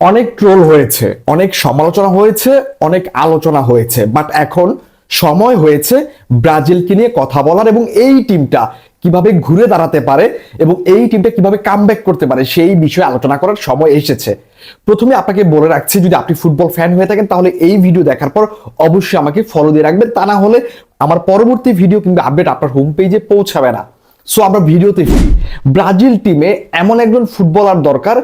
অনেক ট্রোল হয়েছে, অনেক সমালোচনা হয়েছে, অনেক আলোচনা হয়েছে বাট এখন সময় হয়েছে ব্রাজিলকে নিয়ে কথা বলার এবং এই টিমটা কীভাবে ঘুরে দাঁড়াতে পারে এবং এই টিমটা কীভাবে কামব্যাক করতে পারে সেই বিষয়ে আলোচনা করার সময় এসেছে। প্রথমে আপনাকে বলে রাখছি, যদি আপনি ফুটবল ফ্যান হয়ে থাকেন, তাহলে এই ভিডিও দেখার পর অবশ্যই আমাকে ফলো দিয়ে রাখবেন। তা না হলে আমার পরবর্তী ভিডিও কিংবা আপডেট আপনার হোম পেজে পৌঁছাবে না। সো আমরা ভিডিওতে ফিরি। ব্রাজিল টিমে এমন একজন ফুটবলার দরকার,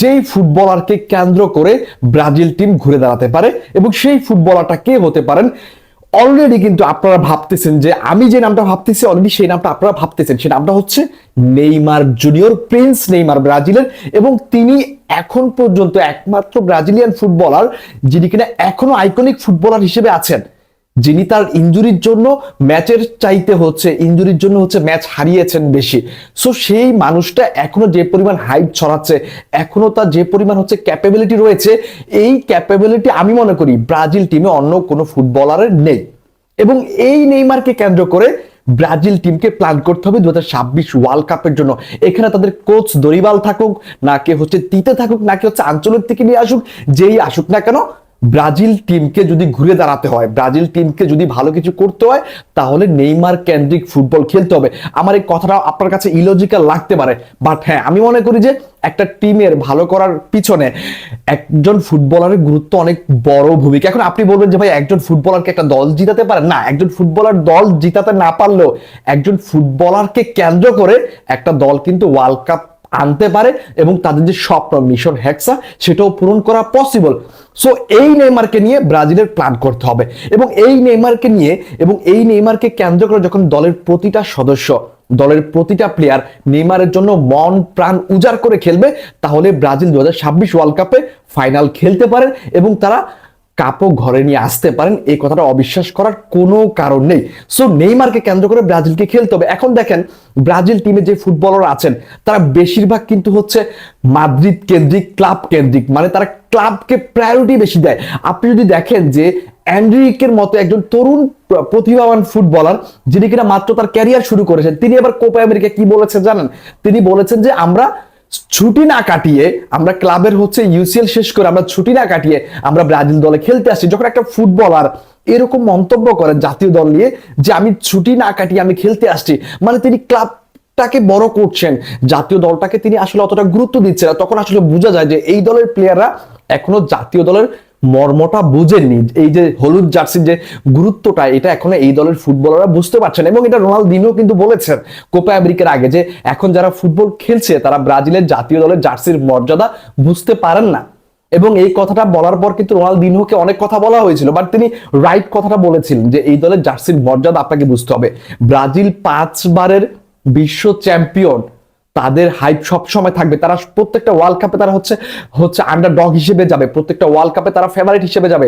যেই ফুটবলারকে কেন্দ্র করে ব্রাজিল টিম ঘুরে দাঁড়াতে পারে এবং সেই ফুটবলারটা কে হতে পারেন? অলরেডি কিন্তু আপনারা ভাবতেছেন যে আমি যে নামটা ভাবতেছি অলরেডি সেই নামটা আপনারা ভাবতেছেন। সেই নামটা হচ্ছে নেইমার জুনিয়র, প্রিন্স নেইমার ব্রাজিলের এবং তিনি এখন পর্যন্ত একমাত্র ব্রাজিলিয়ান ফুটবলার যিনি কিনা এখনও আইকনিক ফুটবলার হিসেবে আছেন। যিনি তার ইঞ্জুরির জন্য ম্যাচের চাইতে হচ্ছে ইঞ্জুরির জন্য হচ্ছে ম্যাচ হারিয়েছেন বেশি। সো সেই মানুষটা এখনও যে পরিমাণ হাইপ ছড়াচ্ছে, এখনও তার যে পরিমাণ হচ্ছে ক্যাপাবিলিটি রয়েছে, এই ক্যাপাবিলিটি আমি মনে করি ব্রাজিল টিমে অন্য কোনো ফুটবলারের নেই। এবং এই নেইমারকে কেন্দ্র করে ব্রাজিল টিমকে প্ল্যান করতে হবে দু ছাব্বিশ ওয়ার্ল্ড কাপের জন্য। এখানে তাদের কোচ দরিবাল থাকুক, না কে হচ্ছে তিতে থাকুক, না কে হচ্ছে আঞ্চলিক থেকে নিয়ে আসুক, যেই আসুক না কেন ব্রাজিল টিমকে যদি ঘুরে দাঁড়াতে হয়, ব্রাজিল টিমকে যদি ভালো কিছু করতে হয়, তাহলে নেইমার কেন্দ্রিক ফুটবল খেলতে হবে। আমার এই কথাটা আপনার কাছে ইলজিক্যাল লাগতে পারে বাট হ্যাঁ আমি মনে করি যে একটা টিমের ভালো করার পিছনে একজন ফুটবলারের গুরুত্ব অনেক বড় ভূমিকা। এখন আপনি বলবেন যে, ভাই, একজন ফুটবলারকে একটা দল জিতাতে পারে? না, একজন ফুটবলার দল জিতাতে না পারলেও একজন ফুটবলারকে কেন্দ্র করে একটা দল কিন্তু ওয়ার্ল্ড কাপ আনতে পারে এবং তাদের যে স্বপ্ন মিশন হ্যাক্সা সেটাও পূরণ করা পসিবল সো এই নেইমারকে নিয়ে ব্রাজিলের প্ল্যান করতে হবে এবং এই নেইমারকে নিয়ে এবং এই নেইমারকে কেন্দ্র করে যখন দলের প্রতিটা সদস্য, দলের প্রতিটা প্লেয়ার নেইমারের জন্য মন প্রাণ উজাড় করে খেলবে, তাহলে ব্রাজিল দু হাজার ছাব্বিশ ওয়ার্ল্ড কাপে ফাইনাল খেলতে পারে এবং তারা কাপও ঘরে নিয়ে আসতে পারেন, এই কথাটা অবিশ্বাস করার কোনো কারণ নেই। সো নেইমারকে কেন্দ্র করে ব্রাজিলকে খেলতে হবে। এখন দেখেন, ব্রাজিল টিমে যে ফুটবলার আছেন, তারা বেশিরভাগ কিন্তু হচ্ছে মাদ্রিদ কেন্দ্রিক, ক্লাব কেন্দ্রিক মানে তারা ক্লাবকে প্রায়োরিটি বেশি দেয়। আপনি যদি দেখেন যে অ্যান্ড্রিকের মতো একজন তরুণ প্রতিভাবান ফুটবলার, যিনি কিনা মাত্র তার ক্যারিয়ার শুরু করেছেন, তিনি এবার কোপা আমেরিকা কি বলেছেন জানেন? তিনি বলেছেন যে, আমরা ছুটি না কাটিয়ে আমরা ক্লাবের হচ্ছে ইউসিএল শেষ করে আমরা ছুটি না কাটিয়ে আমরা ব্রাজিল দলে খেলতে আসি। যখন একটা ফুটবলার এরকম মন্তব্য করেন জাতীয় দল নিয়ে যে আমি ছুটি না কাটিয়ে আমি খেলতে আসছি মানে তিনি ক্লাব টাকে বড় করছেন। জাতীয় দলটাকে তিনি আসলে অতটা গুরুত্ব দিচ্ছে না। তখন আসলে বোঝা যায় যে এই দলের প্লেয়াররা এখনও জাতীয় দলের মর্মটা বুঝেননি। এই যে হলুদ জার্সির যে গুরুত্বটা, এটা এখন এই দলের ফুটবলাররা বুঝতে পারছেন এবং এটা রোনালদিনও কিন্তু বলেছেন কোপা আমেরিকার আগে যে এখন যারা ফুটবল খেলছে, তারা ব্রাজিলের জাতীয় দলের জার্সির মর্যাদা বুঝতে পারেন না। এবং এই কথাটা বলার পর কিন্তু রোনালদিনহোকে অনেক কথা বলা হয়েছিল। বাট তিনি রাইট কথাটা বলেছিলেন যে এই দলের জার্সির মর্যাদা আপনাকে বুঝতে হবে। ব্রাজিল পাঁচবারের বিশ্ব চ্যাম্পিয়ন। তাদের হাইপ সব সময় থাকবে। তারা প্রত্যেকটা ওয়ার্ল্ড কাপে তারা হচ্ছে হচ্ছে আন্ডার ডগ হিসেবে যাবে। প্রত্যেকটা ওয়ার্ল্ড কাপে তারা ফেভারিট হিসেবে যাবে।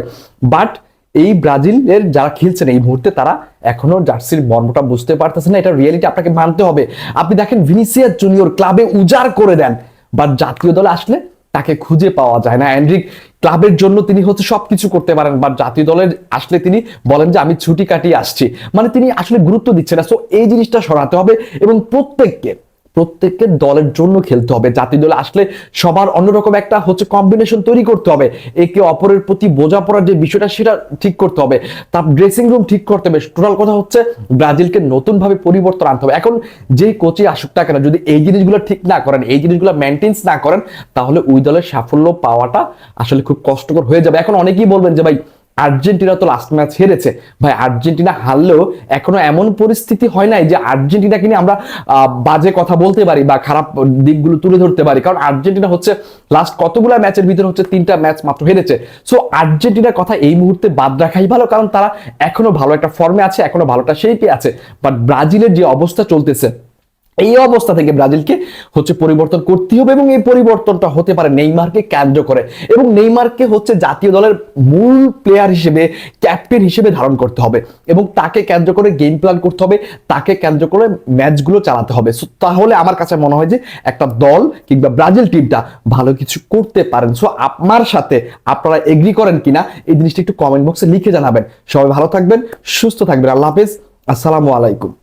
বাট এই ব্রাজিলের যারা খেলছেন, এই মুহূর্তে তারা এখনও জার্সির মর্মটা বুঝতে পারতেছে না। এটা রিয়েলিটি আপনাকে মানতে হবে। আপনি দেখেন ভিনিসিয়াস জুনিয়র ক্লাবে উজাড় করে দেন বাট জাতীয় দলে আসলে তাকে খুঁজে পাওয়া যায় না। অ্যান্ড্রিক ক্লাবের জন্য তিনি হচ্ছে সবকিছু করতে পারেন বা জাতীয় দলের আসলে তিনি বলেন যে, আমি ছুটি কাটিয়ে আসছি। মানে তিনি আসলে গুরুত্ব দিচ্ছেন না। সো এই জিনিসটা সরাতে হবে এবং প্রত্যেককে প্রত্যেককে দলের জন্য খেলতে হবে। জাতীয় দলে আসলে সবার অন্যরকম একটা হচ্ছে কম্বিনেশন তৈরি করতে হবে। একে অপরের প্রতি বোঝাপড়ার যে বিষয়টা, সেটা ঠিক করতে হবে। তার ড্রেসিং রুম ঠিক করতে হবে। টোটাল কথা হচ্ছে ব্রাজিলকে নতুন ভাবে পরিবর্তন আনতে হবে। এখন যে কোচই আসুক না কেন, যদি এই জিনিসগুলো ঠিক না করেন, এই জিনিসগুলো মেনটেন্স না করেন, তাহলে ওই দলের সাফল্য পাওয়াটা আসলে খুব কষ্টকর হয়ে যাবে। এখন অনেকেই বলবেন যে, ভাই আর্জেন্টিনা তো লাস্ট ম্যাচ হেরেছে। ভাই, আর্জেন্টিনা হারলেও এখনও এমন পরিস্থিতি হয় নাই যে আর্জেন্টিনাকে নিয়ে আমরা বাজে কথা বলতে পারি বা খারাপ দিকগুলো তুলে ধরতে পারি। কারণ আর্জেন্টিনা হচ্ছে লাস্ট কতগুলো ম্যাচের ভিতরে হচ্ছে তিনটা ম্যাচ মাত্র হেরেছে। সো আর্জেন্টিনার কথা এই মুহূর্তে বাদ রাখাই ভালো, কারণ তারা এখনও ভালো একটা ফর্মে আছে, এখনও ভালোটা সেইপে আছে। বাট ব্রাজিলের যে অবস্থা চলতেছে এই অবস্থা থেকে ব্রাজিলকে হচ্ছে পরিবর্তন করতে হবে এবং এই পরিবর্তনটা হতে পারে নেইমারকে কেন্দ্র করে এবং নেইমারকে হচ্ছে জাতীয় দলের মূল প্লেয়ার হিসেবে ক্যাপ্টেন হিসেবে ধারণ করতে হবে এবং তাকে কেন্দ্র করে গেম প্ল্যান করতে হবে, তাকে কেন্দ্র করে ম্যাচগুলো চালাতে হবে। তাহলে আমার কাছে মনে হয় যে একটা দল কিংবা ব্রাজিল টিমটা ভালো কিছু করতে পারেন। সো আপনার সাথে আপনারা এগ্রি করেন কিনা এই জিনিসটা একটু কমেন্ট বক্সে লিখে জানাবেন। সবাই ভালো থাকবেন, সুস্থ থাকবেন। আল্লাহ হাফেজ। আসসালামু আলাইকুম।